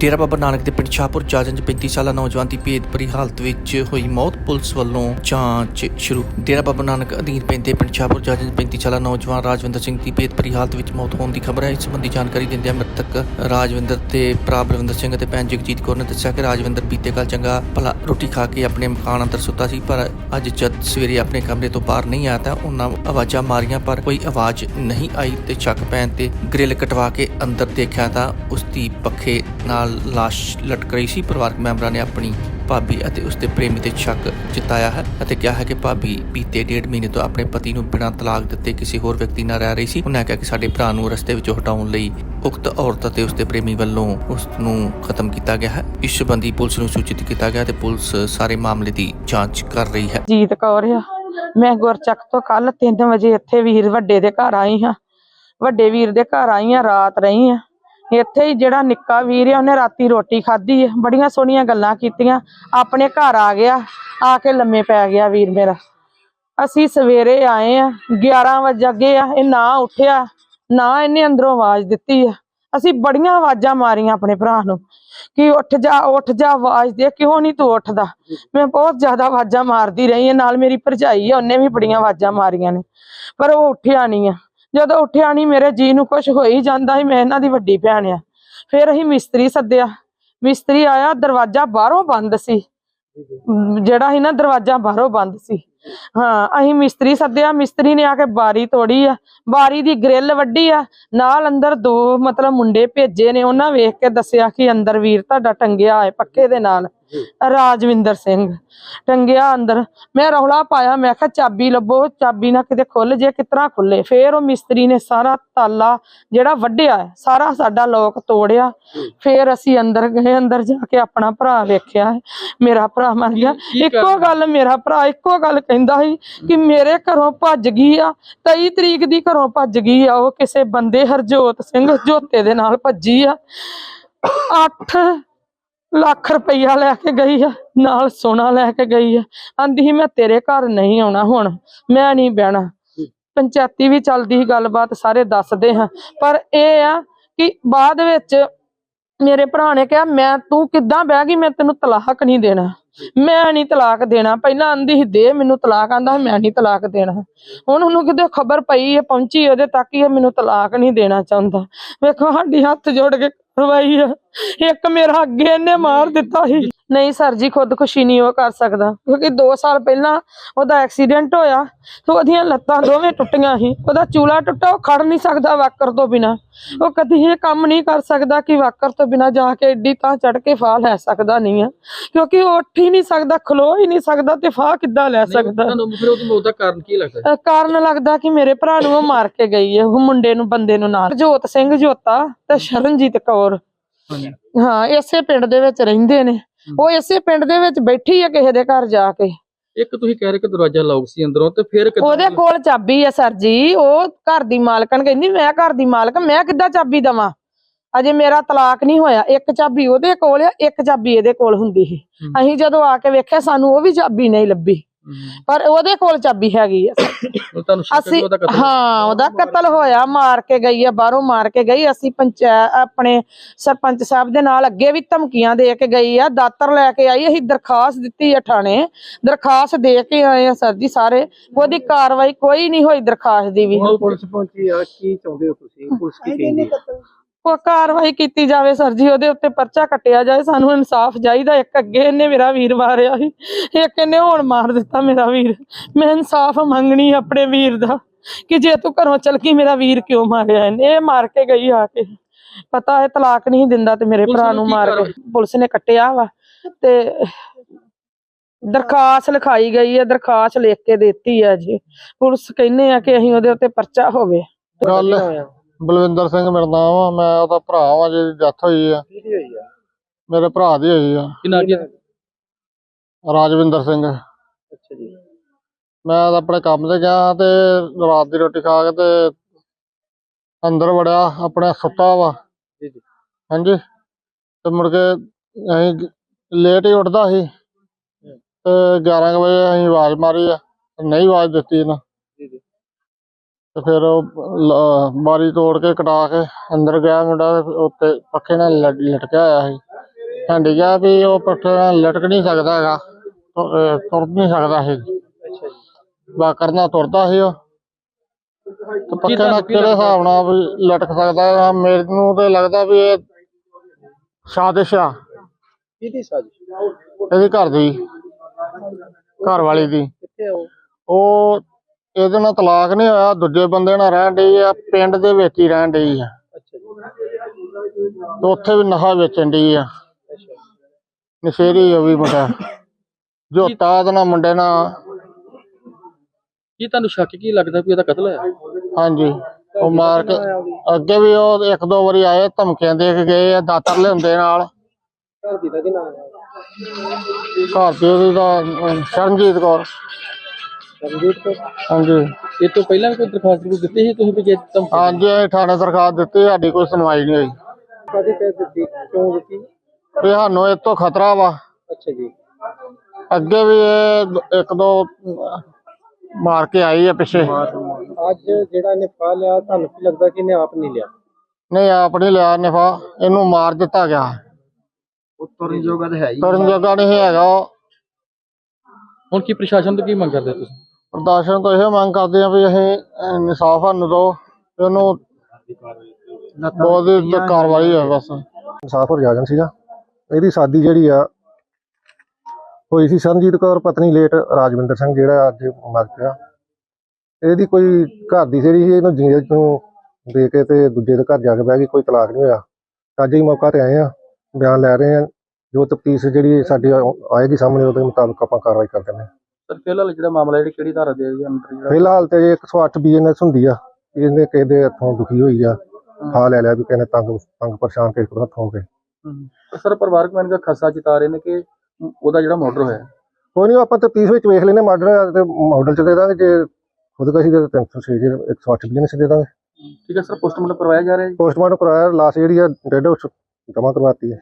ਡੇਰਾ ਬਾਬਾ ਨਾਨਕ ਦੇ ਪਿੰਡ ਸ਼ਾਹਪੁਰ ਜਾਜਨ 'ਚ 35 ਸਾਲਾ ਨੌਜਵਾਨ ਦੀ ਭੇਦਭਰੀ ਹਾਲਤ ਵਿੱਚ ਹੋਈ ਮੌਤ। ਪੁਲਿਸ ਵੱਲੋਂ ਜਾਂਚ ਸ਼ੁਰੂ। ਡੇਰਾ ਬਾਬਾ ਨਾਨਕ ਅਧੀਨ ਪੈਂਦੇ ਪਿੰਡ ਸ਼ਾਹਪੁਰ ਜਾਜਨ 35 ਸਾਲਾ ਨੌਜਵਾਨ ਰਾਜਵਿੰਦਰ ਸਿੰਘ ਦੀ ਭੇਦਭਰੀ ਹਾਲਤ ਵਿੱਚ ਮੌਤ ਹੋਣ ਦੀ ਖਬਰ ਹੈ। ਇਸ ਸੰਬੰਧੀ ਜਾਣਕਾਰੀ ਦਿੰਦਿਆਂ ਮ੍ਰਿਤਕ ਰਾਜਵਿੰਦਰ ਤੇ ਭਰਾ ਬਲਵਿੰਦਰ ਸਿੰਘ ਅਤੇ ਭੈਣ ਜਗਜੀਤ ਕੌਰ ਨੇ ਦੱਸਿਆ ਕਿ ਰਾਜਵਿੰਦਰ ਬੀਤੇ ਕੱਲ ਚੰਗਾ ਭਲਾ ਰੋਟੀ ਖਾ ਕੇ ਆਪਣੇ ਮਕਾਨ ਅੰਦਰ ਸੁੱਤਾ ਸੀ, ਪਰ ਅੱਜ ਜਦ ਸਵੇਰੇ ਆਪਣੇ ਕਮਰੇ ਤੋਂ ਬਾਹਰ ਨਹੀਂ ਆਇਆ ਤਾਂ ਉਹਨਾਂ ਆਵਾਜ਼ਾਂ ਮਾਰੀਆਂ, ਪਰ ਕੋਈ ਆਵਾਜ਼ ਨਹੀਂ ਆਈ ਤੇ ਚੱਕ ਪੈਣ ਤੇ ਗ੍ਰਿਲ ਕਟਵਾ ਕੇ ਅੰਦਰ ਦੇਖਿਆ ਤਾਂ ਉਸ ਦੀ ਪੱਖੇ ਨਾਲ ਲਾਸ਼ ਲਟਕ ਰਹੀ ਸੀ। ਪਰਿਵਾਰਕ ਮੈਂਬਰਾਂ ਨੇ ਆਪਣੀ ਭਾਬੀ ਅਤੇ ਉਸ ਪ੍ਰੇਮੀ ਤੇ ਸ਼ੱਕ ਜਤਾਇਆ ਹੈ ਅਤੇ ਕਿਹਾ ਹੈ ਕਿ ਭਾਬੀ ਬੀਤੇ ਡੇਢ ਮਹੀਨੇ ਤੋਂ ਆਪਣੇ ਪਤੀ ਨੂੰ ਬਿਨਾਂ ਤਲਾਕ ਦਿੱਤੇ ਕਿਸੇ ਹੋਰ ਵਿਅਕਤੀ ਨਾਲ ਰਹਿ ਰਹੀ ਸੀ। ਉਹਨਾਂ ਕਿਹਾ ਕਿ ਸਾਡੇ ਭਰਾ ਨੂੰ ਰਸਤੇ ਵਿੱਚੋਂ ਹਟਾਉਣ ਲਈ ਉਕਤ ਔਰਤ ਅਤੇ ਉਸ ਪ੍ਰੇਮੀ ਵੱਲੋਂ ਉਸ ਨੂੰ ਖਤਮ ਕੀਤਾ ਗਿਆ ਹੈ। ਇਸ ਸੰਬੰਧੀ ਪੁਲਿਸ ਨੂੰ ਸੂਚਿਤ ਕੀਤਾ ਗਿਆ ਤੇ ਪੁਲਿਸ ਸਾਰੇ ਮਾਮਲੇ ਦੀ ਜਾਂਚ ਕਰ ਰਹੀ ਹੈ। ਜੀਤ ਕੌਰ ਆ। ਮੈਂ ਗੁਰਚੱਕ ਤੋਂ ਕੱਲ 3 ਵਜੇ ਇੱਥੇ ਵੀਰ ਵੱਡੇ ਦੇ ਘਰ ਆਈ ਹਾਂ। ਵੱਡੇ ਵੀਰ ਦੇ ਘਰ ਆਈ ਹਾਂ, ਰਾਤ ਰਹੀ ਹਾਂ। ਇੱਥੇ ਹੀ ਜਿਹੜਾ ਨਿੱਕਾ ਵੀਰ ਆ, ਉਹਨੇ ਰਾਤੀ ਰੋਟੀ ਖਾਧੀ ਹੈ ਬੜੀਆਂ ਸੋਹਣੀਆਂ ਗੱਲਾਂ ਕੀਤੀਆਂ। ਆਪਣੇ ਘਰ ਆ ਗਿਆ, ਆ ਕੇ ਲੰਮੇ ਪੈ ਗਿਆ ਵੀਰ ਮੇਰਾ। ਅਸੀਂ ਸਵੇਰੇ ਆਏ ਆ 11 ਵਜੇ ਅੱਗੇ ਆ, ਇਹ ਨਾ ਉੱਠਿਆ, ਨਾ ਇਹਨੇ ਅੰਦਰੋਂ ਆਵਾਜ਼ ਦਿੱਤੀ ਆ। ਅਸੀਂ ਬੜੀਆਂ ਆਵਾਜ਼ਾਂ ਮਾਰੀਆਂ ਆਪਣੇ ਭਰਾ ਨੂੰ, ਕਿ ਉੱਠ ਜਾ ਉੱਠ ਜਾ, ਆਵਾਜ਼ ਦੇ, ਕਿਉਂ ਨਹੀਂ ਤੂੰ ਉੱਠਦਾ? ਮੈਂ ਬਹੁਤ ਜ਼ਿਆਦਾ ਆਵਾਜ਼ਾਂ ਮਾਰਦੀ ਰਹੀ ਹਾਂ ਨਾਲ ਮੇਰੀ ਭਰਜਾਈ ਆ, ਉਹਨੇ ਵੀ ਬੜੀਆਂ ਆਵਾਜ਼ਾਂ ਮਾਰੀਆਂ ਨੇ, ਪਰ ਉਹ ਉੱਠਿਆ ਨਹੀਂ ਆ। ਜਦੋਂ ਉੱਠਿਆ ਨਹੀਂ ਮੇਰੇ ਜੀ ਨੂੰ ਕੁਝ ਹੋ ਹੀ ਜਾਂਦਾ ਸੀ, ਮੈਂ ਇਹਨਾਂ ਦੀ ਵੱਡੀ ਭੈਣ ਆ। ਫਿਰ ਅਸੀਂ ਮਿਸਤਰੀ ਸੱਦਿਆ। ਮਿਸਤਰੀ ਆਇਆ, ਦਰਵਾਜ਼ਾ ਬਾਹਰੋਂ ਬੰਦ ਸੀ। ਜਿਹੜਾ ਸੀ ਨਾ, ਦਰਵਾਜ਼ਾ ਬਾਹਰੋਂ ਬੰਦ ਸੀ। ਹਾਂ ਅਸੀਂ ਮਿਸਤਰੀ ਸੱਦਿਆ ਮਿਸਤਰੀ ਨੇ ਆ ਕੇ ਬਾਰੀ ਤੋੜੀ ਆ। ਬਾਰੀ ਦੀ ਗ੍ਰਿਲ ਵੱਢੀ ਆ। ਨਾਲ ਅੰਦਰ ਦੋ ਮਤਲਬ ਮੁੰਡੇ ਭੇਜੇ ਨੇ ਉਹਨਾਂ ਵੇਖ ਕੇ ਦੱਸਿਆ ਕਿ ਅੰਦਰ ਵੀਰ ਤੁਹਾਡਾ ਟੰਗਿਆ ਹੈ ਪੱਕੇ ਦੇ ਨਾਲ। ਰਾਜਵਿੰਦਰ ਸਿੰਘ ਟੰਗਿਆ ਅੰਦਰ। ਮੈਂ ਰੌਲਾ ਪਾਇਆ ਮੈਂ ਕਿਹਾ ਚਾਬੀ ਲੱਭੋ ਚਾਬੀ ਨਾ ਕਿਤੇ ਖੁੱਲ ਜੇ ਕਿਤਨਾ ਖੁੱਲੇ ਫੇਰ ਉਹ ਮਿਸਤਰੀ ਨੇ ਸਾਰਾ ਤਾਲਾ ਜਿਹੜਾ ਵੱਢਿਆ ਸਾਰਾ ਸਾਡਾ ਲੋਕ ਤੋੜਿਆ। ਫੇਰ ਅਸੀਂ ਅੰਦਰ ਗਏ ਅੰਦਰ ਜਾ ਕੇ ਆਪਣਾ ਭਰਾ ਵੇਖਿਆ। ਮੇਰਾ ਭਰਾ ਮਰ ਗਿਆ। ਇੱਕੋ ਗੱਲ ਮੇਰਾ ਭਰਾ ਇੱਕੋ ਗੱਲ ਕਹਿੰਦਾ ਸੀ ਕਿ ਮੇਰੇ ਘਰੋਂ ਭੱਜ ਗਈ ਆ 23 ਤਰੀਕ ਦੀ ਘਰੋਂ ਭੱਜ ਗਈ ਆ, ਉਹ ਕਿਸੇ ਬੰਦੇ ਹਰਜੋਤ ਸਿੰਘ ਜੋਤੇ ਦੇ ਨਾਲ ਭੱਜੀ ਆ। 8 ਲੱਖ ਰੁਪਈਆ ਲੈ ਕੇ ਗਈ ਆ, ਨਾਲ ਸੋਨਾ ਲੈ ਕੇ ਗਈ ਆ। ਆਂਦੀ ਸੀ, ਮੈਂ ਤੇਰੇ ਘਰ ਨਹੀਂ ਆਉਣਾ ਹੁਣ, ਮੈਂ ਨਹੀਂ ਬਹਿਣਾ। ਪੰਚਾਇਤੀ ਵੀ ਚੱਲਦੀ ਸੀ, ਗੱਲਬਾਤ ਸਾਰੇ ਦੱਸਦੇ ਹਾਂ। ਪਰ ਇਹ ਆ ਕਿ ਬਾਅਦ ਵਿੱਚ ਮੇਰੇ ਭਰਾ ਨੇ ਕਿਹਾ, ਮੈਂ, ਤੂੰ ਕਿੱਦਾਂ ਬਹਿ ਗਈ? ਮੈਂ ਤੈਨੂੰ ਤਲਾਕ ਨਹੀਂ ਦੇਣਾ। ਮੈਂ ਨਹੀਂ ਤਲਾਕ ਦੇਣਾ। ਪਹਿਲਾਂ ਆਂਦੀ ਸੀ, ਦੇ ਮੈਨੂੰ ਤਲਾਕ। ਆਂਦਾ ਮੈਂ ਨਹੀਂ ਤਲਾਕ ਦੇਣਾ। ਹੁਣ ਉਹਨੂੰ ਕਿਤੇ ਖਬਰ ਪਈ ਹੈ, ਪਹੁੰਚੀ ਉਹਦੇ ਤੱਕ ਹੀ ਇਹ ਮੈਨੂੰ ਤਲਾਕ ਨਹੀਂ ਦੇਣਾ ਚਾਹੁੰਦਾ। ਵੇਖੋ, ਸਾਡੀ ਹੱਥ ਜੋੜ ਕੇ ਕਰਵਾਈ ਆ ਇੱਕ ਮੇਰਾ ਅੱਗੇ ਇਹਨੇ ਮਾਰ ਦਿੱਤਾ ਸੀ। ਨਹੀਂ ਸਰ ਜੀ ਖੁਦਕੁਸ਼ੀ ਨਹੀਂ ਉਹ ਕਰ ਸਕਦਾ। ਕਿਉਂਕਿ 2 ਸਾਲ ਪਹਿਲਾਂ ਉਹਦਾ ਐਕਸੀਡੈਂਟ ਹੋਇਆ ਤੇ ਉਹਦੀਆਂ ਲੱਤਾਂ ਦੋਵੇਂ ਟੁੱਟੀਆਂ ਸੀ। ਉਹਦਾ ਚੂਲਾ ਟੁੱਟਾ ਉਹ ਖੜ ਨਹੀਂ ਸਕਦਾ ਵਾਕਰ ਤੋਂ ਬਿਨਾ। ਉਹ ਕਦੀ ਇਹ ਕੰਮ ਨਹੀਂ ਕਰ ਸਕਦਾ ਕਿ ਵਾਕਰ ਤੋਂ ਬਿਨਾ ਜਾ ਕੇ ਏਡੀ ਤਾਂ ਚੜ ਕੇ ਫਾਹ ਲੈ ਸਕਦਾ ਨਹੀਂ ਆ। ਕਿਉਂਕਿ ਉਹ ਉੱਠ ਹੀ ਨਹੀਂ ਸਕਦਾ ਖਲੋ ਹੀ ਨਹੀਂ ਸਕਦਾ ਤੇ ਫਾਹ ਕਿੱਦਾਂ ਲੈ ਸਕਦਾ? ਤੁਹਾਨੂੰ ਫਿਰ ਉਹਦੀ ਮੌਤ ਦਾ ਕਾਰਨ ਕੀ ਲੱਗਦਾ? ਕਾਰਨ ਲੱਗਦਾ ਕਿ ਮੇਰੇ ਭਰਾ ਨੂੰ ਉਹ ਮਾਰ ਕੇ ਗਈ ਹੈ ਉਹ ਮੁੰਡੇ ਨੂੰ ਬੰਦੇ ਨੂੰ ਨਾਲ। ਜੋਤ ਸਿੰਘ ਜੋਤਾ ਤੇ ਸ਼ਰਨਜੀਤ ਕੌਰ। ਹਾਂ ਇਸੇ ਪਿੰਡ ਦੇ ਵਿੱਚ ਰਹਿੰਦੇ ਨੇ। ਉਹ ਇਸੇ ਪਿੰਡ ਦੇ ਵਿੱਚ ਬੈਠੀ ਹੈ ਕਿਸੇ ਦੇ ਘਰ ਜਾ ਕੇ। ਇੱਕ ਤੁਸੀਂ ਕਹਿ ਰਹੇ ਕਿ ਦਰਵਾਜ਼ਾ ਲੌਕ ਸੀ ਅੰਦਰੋਂ ਤੇ ਫਿਰ ਕਿੱਦਾਂ ਉਹਦੇ ਕੋਲ ਚਾਬੀ ਹੈ ਸਰ ਜੀ ਉਹ ਘਰ ਦੀ ਮਾਲਕਣ ਕਹਿੰਦੀ ਮੈਂ ਘਰ ਦੀ ਮਾਲਕ ਮੈਂ ਕਿੱਦਾਂ ਚਾਬੀ ਦਵਾਂ? ਅਜੇ ਮੇਰਾ ਤਲਾਕ ਨਹੀਂ ਹੋਇਆ। ਇੱਕ ਚਾਬੀ ਉਹਦੇ ਕੋਲ ਆ ਇੱਕ ਚਾਬੀ ਇਹਦੇ ਕੋਲ ਹੁੰਦੀ ਸੀ। ਅਸੀਂ ਜਦੋਂ ਆ ਕੇ ਵੇਖਿਆ ਸਾਨੂੰ ਉਹ ਵੀ ਚਾਬੀ ਨਹੀਂ ਲੱਭੀ। ਪਰ ਉਹਦੇ ਕੋਲ ਚਾਬੀ ਹੈਗੀ ਆ। ਤੁਹਾਨੂੰ ਸ਼ੱਕ ਹੈ ਉਹਦਾ ਕਤਲ ਹਾਂ ਉਹਦਾ ਕਤਲ ਹੋਇਆ ਮਾਰ ਕੇ ਗਈ ਆ ਬਾਹਰੋਂ ਮਾਰ ਕੇ ਗਈ। ਅਸੀਂ ਪੰਚਾਇਤ ਆਪਣੇ ਸਰਪੰਚ ਸਾਹਿਬ ਦੇ ਨਾਲ ਅੱਗੇ ਵੀ ਧਮਕੀਆਂ ਦੇ ਕੇ ਗਈ ਆ ਦਾਤਰ ਲੈ ਕੇ ਆਈ। ਅਸੀਂ ਦਰਖਾਸਤ ਦਿੱਤੀ ਆ ਥਾਣੇ। ਦਰਖਾਸਤ ਦੇ ਕੇ ਆਏ ਆ ਸਰ ਜੀ ਸਾਰੇ। ਉਹਦੀ ਕਾਰਵਾਈ ਕੋਈ ਨਹੀਂ ਹੋਈ ਦਰਖਾਸਤ ਦੀ ਵੀ। ਪੁਲਿਸ ਪਹੁੰਚੀ ਆ ਕੀ ਚਾਹੁੰਦੇ ਹੋ ਤੁਸੀਂ? ਪੁਲਿਸ ਕੀ ਕਹਿੰਦੀ ਹੈ? ਕਾਰਵਾਈ ਕੀਤੀ ਜਾਵੇ ਸਰ ਜੀ, ਉਹਦੇ ਉੱਤੇ ਪਰਚਾ ਕੱਟਿਆ ਜਾਏ, ਸਾਨੂੰ ਇਨਸਾਫ ਚਾਹੀਦਾ। ਇੱਕ ਅੱਗੇ ਇਹਨੇ ਮੇਰਾ ਵੀਰ ਮਾਰਿਆ ਸੀ, ਇੱਕ ਇਹਨੇ ਹੁਣ ਮਾਰ ਦਿੱਤਾ ਮੇਰਾ ਵੀਰ। ਮੈਂ ਇਨਸਾਫ ਮੰਗਣੀ ਆਪਣੇ ਵੀਰ ਦਾ, ਕਿ ਜੇ ਤੂੰ ਘਰੋਂ ਚਲ ਗਈ, ਮੇਰਾ ਵੀਰ ਕਿਉਂ ਮਾਰਿਆ ਇਹਨੇ? ਇਹ ਮਾਰ ਕੇ ਗਈ ਆ ਕੇ। ਪਤਾ ਹੈ ਤਲਾਕ ਨਹੀਂ ਦਿੰਦਾ ਤੇ ਮੇਰੇ ਭਰਾ ਨੂੰ ਮਾਰ ਕੇ। ਪੁਲਿਸ ਨੇ ਕੱਟਿਆ ਵਾ ਤੇ ਦਰਖਾਸਤ ਲਿਖਾਈ ਗਈ ਹੈ ਦਰਖਾਸਤ ਲਿਖ ਕੇ ਦਿੱਤੀ ਹੈ ਜੀ। ਪੁਲਿਸ ਕਹਿੰਦੇ ਆ ਕਿ ਅਸੀਂ ਉਹਦੇ ਉੱਤੇ ਪਰਚਾ ਹੋਵੇ। ਗੱਲ ਬਲਵਿੰਦਰ ਸਿੰਘ ਮੇਰਾ ਨਾਮ ਆ ਮੈਂ ਉਹਦਾ ਭਰਾ ਆ ਜਿਹਦੀ ਡੈਥ ਹੋਈ ਆ। ਕਿਹਦੀ ਹੋਈ ਆ? ਮੇਰੇ ਭਰਾ ਦੀ ਹੋਈ ਆ। ਕਿੰਨਾ ਰਾਜਵਿੰਦਰ ਸਿੰਘ। ਅੱਛਾ ਜੀ। ਮੈਂ ਤਾਂ ਆਪਣੇ ਕੰਮ ਤੇ ਗਿਆ ਤੇ ਰਾਤ ਦੀ ਰੋਟੀ ਖਾ ਕੇ ਤੇ ਅੰਦਰ ਵੜਿਆ ਆਪਣੇ ਸੁੱਤਾ ਵਾ। ਜੀ ਜੀ। ਹਾਂਜੀ। ਤੇ ਮੁੜ ਕੇ ਅਸੀਂ ਲੇਟ ਹੀ ਉੱਠਦਾ ਸੀ। ਤੇ 11 ਕੁ ਵਜੇ ਅਸੀਂ ਆਵਾਜ਼ ਮਾਰੀ ਆ ਨਹੀਂ ਆਵਾਜ਼ ਦਿੱਤੀ ਇਹਨਾਂ। ਤੇ ਫਿਰ ਉਹ ਲ- ਬਾਰੀ ਤੋੜ ਕੇ ਕਟਾ ਕੇ ਅੰਦਰ ਗਿਆ ਮੁੰਡਾ ਤੇ ਉੱਤੇ ਪੱਖੇ ਨਾਲ ਲਟ- ਲਟਕਿਆ ਹੋਇਆ ਸੀ। ਹੈਂਡੀਕੈਪ ਵੀ ਉਹ ਪੱਠੇ ਨਾਲ ਲਟਕ ਨਹੀਂ ਸਕਦਾ ਹੈਗਾ ਅਹ ਤੁਰ ਨਹੀਂ ਸਕਦਾ ਸੀ। ਅੱਛਾ ਜੀ। ਬਾ ਕਰਨਾ ਤੁਰਦਾ ਸੀ ਉਹ। ਤੇ ਪੱਠੇ ਨਾਲ ਕਿਹੜੇ ਹਿਸਾਬ ਨਾਲ ਵੀ ਲਟਕ ਸਕਦਾ ਹੈ? ਮੈਨੂੰ ਤੇ ਲੱਗਦਾ ਵੀ ਇਹ ਸਾਜ਼ਿਸ਼ ਆ। ਕਿਹਦੀ ਸਾਜ਼ਿਸ਼? ਇਹਦੀ ਘਰ ਦੀ। ਘਰ ਵਾਲੀ ਦੀ। ਕਿੱਥੇ ਆ ਉਹ? ਉਹ ਇਹਦੇ ਨਾਲ ਤਲਾਕ ਨਹੀਂ ਹੋਇਆ ਦੂਜੇ ਬੰਦੇ ਨਾਲ ਰਹਿਣ ਡਈ ਆ ਪਿੰਡ ਦੇ ਵਿੱਚ ਹੀ ਰਹਿਣ ਡਈ ਆ। ਤੇ ਉੱਥੇ ਵੀ ਨਸ਼ਾ ਵੇਚਣ ਡਈ ਆ। ਨਸ਼ੇਰੀ ਉਹ ਵੀ ਮੁੰਡਾ। ਜੋਤਾ ਉਹਦੇ ਨਾਲ ਮੁੰਡੇ ਨਾਲ। ਕੀ ਤੁਹਾਨੂੰ ਸ਼ੱਕ ਕੀ ਲੱਗਦਾ ਵੀ ਇਹਦਾ ਕਤਲ ਹੈ ਹਾਂਜੀ। ਉਹ ਮਾਰ ਕੇ ਅੱਗੇ ਵੀ ਉਹ ਇੱਕ ਦੋ ਵਾਰੀ ਆਏ ਧਮਕੀਆਂ ਦੇ ਕੇ ਗਏ ਆ ਦਾਤਰ ਲਿਆਉਂਦੇ ਨਾਲ। ਘਰ ਦੀ ਦਾ ਕੀ ਨਾਮ ਹੈ? ਘਰ ਦੀ ਉਹਦੀ ਦਾ ਸ਼ਰਨਜੀਤ ਕੌਰ। ਰਣਜੀਤ ਕੌਰ? ਹਾਂਜੀ। ਇਹ ਤੋਂ ਪਹਿਲਾਂ ਵੀ ਕੋਈ ਦਰਖਾਸਤ ਕੋਈ ਦਿੱਤੀ ਸੀ ਤੁਸੀਂ ਵੀ ਜੇ ਹਾਂਜੀ ਅਸੀਂ ਥਾਣੇ ਦਰਖਾਸਤ ਦਿੱਤੀ ਸਾਡੀ ਕੋਈ ਸੁਣਵਾਈ ਨਹੀਂ ਹੋਈ। ਕਾਦੀ ਤੇ ਦਿੱਤੀ? ਕਿਉਂ ਦਿੱਤੀ? ਵੀ ਸਾਨੂੰ ਇਹ ਤੋਂ ਖਤਰਾ ਵਾ। ਅੱਛਾ ਜੀ। ਅੱਗੇ ਵੀ ਇਹ ਇੱਕ ਦੋ ਮਾਰ ਕੇ ਆਈ ਆ ਪਿੱਛੇ। ਅੱਜ ਜਿਹੜਾ ਇਹਨੇ ਫਾ ਲਿਆ ਤੁਹਾਨੂੰ ਕੀ ਲੱਗਦਾ ਕਿ ਇਹਨੇ ਆਪ ਨਹੀਂ ਲਿਆ? ਨਹੀਂ ਆਪ ਨਹੀਂ ਲਿਆ ਨਫਾ ਇਹਨੂੰ ਮਾਰ ਦਿੱਤਾ ਗਿਆ। ਉਹ ਤੁਰਨ ਜੋਗਾ ਤਾਂ ਹੈ ਹੀ। ਤੁਰਨ ਜੋਗਾ ਨਹੀਂ ਹੈਗਾ ਉਹ। ਹੁਣ ਕੀ ਪ੍ਰਸ਼ਾਸਨ ਤੋਂ ਕੀ ਮੰਗ ਕਰਦੇ ਤੁਸੀਂ? ਪ੍ਰਦਰਸ਼ਨ ਤੋਂ ਇਹ ਮੰਗ ਕਰਦੇ ਆ ਵੀ ਅਸੀਂ ਇਨਸਾਫ ਸਾਨੂੰ ਦਿਓ ਇਹਨੂੰ ਬਹੁਤ ਕਾਰਵਾਈ ਹੈ ਬਸ। ਇਨਸਾਫ ਹਰਜਾਜਨ ਸੀਗਾ। ਇਹਦੀ ਸਾਦੀ ਜਿਹੜੀ ਆ, ਹੋਈ ਸੀ ਸਰਨਜੀਤ ਕੌਰ, ਪਤਨੀ ਲੇਟ ਰਾਜਵਿੰਦਰ ਸਿੰਘ, ਜਿਹੜਾ ਅੱਜ ਮਰ ਗਿਆ। ਇਹਦੀ ਕੋਈ ਘਰ ਦੀ ਜਿਹੜੀ ਸੀ, ਇਹਨੂੰ ਜੀਂਦੇ ਤੋਂ ਦੇ ਕੇ ਤੇ ਦੂਜੇ ਦੇ ਘਰ ਜਾ ਕੇ ਬਹਿ ਗਈ, ਕੋਈ ਤਲਾਕ ਨਹੀਂ ਹੋਇਆ। ਅੱਜ ਹੀ ਮੌਕਾ ਤੇ ਆਏ ਆ ਬਿਆਨ ਲੈ ਰਹੇ ਆ ਜੋ ਤਫਤੀਸ਼ ਜਿਹੜੀ ਸਾਡੀ ਆਏਗੀ ਸਾਹਮਣੇ, ਉਹਦੇ ਮੁਤਾਬਕ ਆਪਾਂ ਕਾਰਵਾਈ ਕਰ ਦਿੰਦੇ ਹਾਂ। ਸਰ ਫਿਲਹਾਲ ਜਿਹੜਾ ਮਾਮਲਾ ਜਿਹੜੀ ਕਿਹੜੀ ਧਾਰਾ ਦੇ ਅੰਦਰ ਜਿਹੜਾ ਫਿਲਹਾਲ ਤੇ 108 ਬੀਐਨਐਸ ਹੁੰਦੀ ਆ। ਇਹਨੇ ਕਿਸੇ ਦੇ ਹੱਥੋਂ ਦੁਖੀ ਹੋਈ ਆ? ਫਾ ਲੈ ਲਿਆ ਵੀ ਨੇ ਤੰਗ ਤੰਗ ਪਰੇਸ਼ਾਨ ਕਿਸੇ ਕੋਲ ਹੱਥੋਂ ਗਏ। ਤੇ ਸਰ ਪਰਿਵਾਰਕ ਮੈਂਬਰ ਦਾ ਖਸਾ ਚਿਤਾ ਰਹੇ ਨੇ ਕਿ ਉਹਦਾ ਜਿਹੜਾ ਮਰਡਰ ਹੋਇਆ। ਕੋਈ ਨਹੀਂ ਆਪਾਂ ਤਫਤੀਸ਼ ਵਿੱਚ ਵੇਖ ਲੈਨੇ ਮਾਡਲ ਤੇ ਮਾਡਲ ਚ ਦੇ ਦਾਂਗੇ ਜੇ ਖੁਦਕਸ਼ੀ ਦੇ 306 ਜੇ 108 ਬੀਐਨਐਸ ਦੇ ਦਾਂਗੇ। ਠੀਕ ਹੈ ਸਰ ਪੋਸਟਮਾਰਟਮ ਕਰਵਾਇਆ ਜਾ ਰਿਹਾ ਹੈ? ਪੋਸਟਮਾਰਟਮ ਕਰਾਇਆ ਲਾਸ਼ ਜਿਹੜੀ ਆ ਡੈਡ ਜਮ੍ਹਾਂ ਕਰਵਾਤੀ ਹੈ।